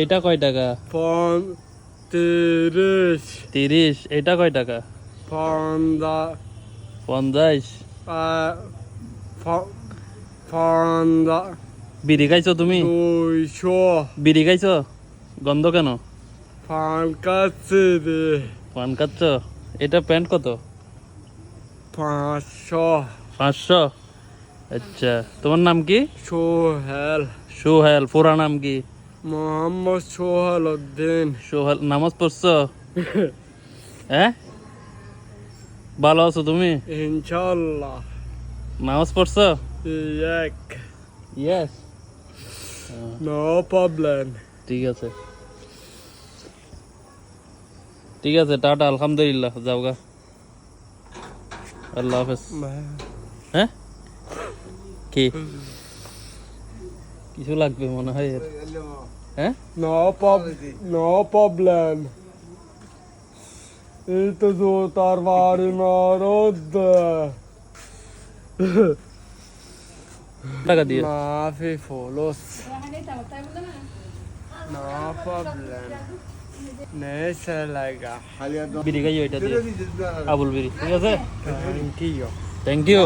এটা কয় টাকা? পঁয়ত্রিশ তিরিশ এটা কয় টাকা? পঞ্চাশ। বিড়ি খাইছো তুমি? দুইশো। বিড়ি খাইছো? গন্ধ কেন? পাঁচকাশি পান খাচ্ছ? এটা প্যান্ট কত? পাঁচশো। পাঁচশো? আচ্ছা তোমার নাম কি? সোহেল। সোহেল পুরা নাম কি? মোহাম্মদ সোহেল উদ্দিন। সোহেল নামাজ পড়ছো? হ্যাঁ ভালো আছো তুমি? ইনশাল্লাহ নামাজ পড়ছো? এক। ইয়েস নো প্রবলেম ঠিক আছে। ঠিক আছে টাটা আলহামদুলিল্লাহ যাও গা। আল্লাহ হাফেজ। হ্যাঁ কি? কিছু লাগবে মনে হয় এর। হ্যাঁ? নো প্রব নো প্রবলেম এই তো জো তার বাড়ি মারদ। টাকা দিয়ে। মাফি follows. No problem thank you thank you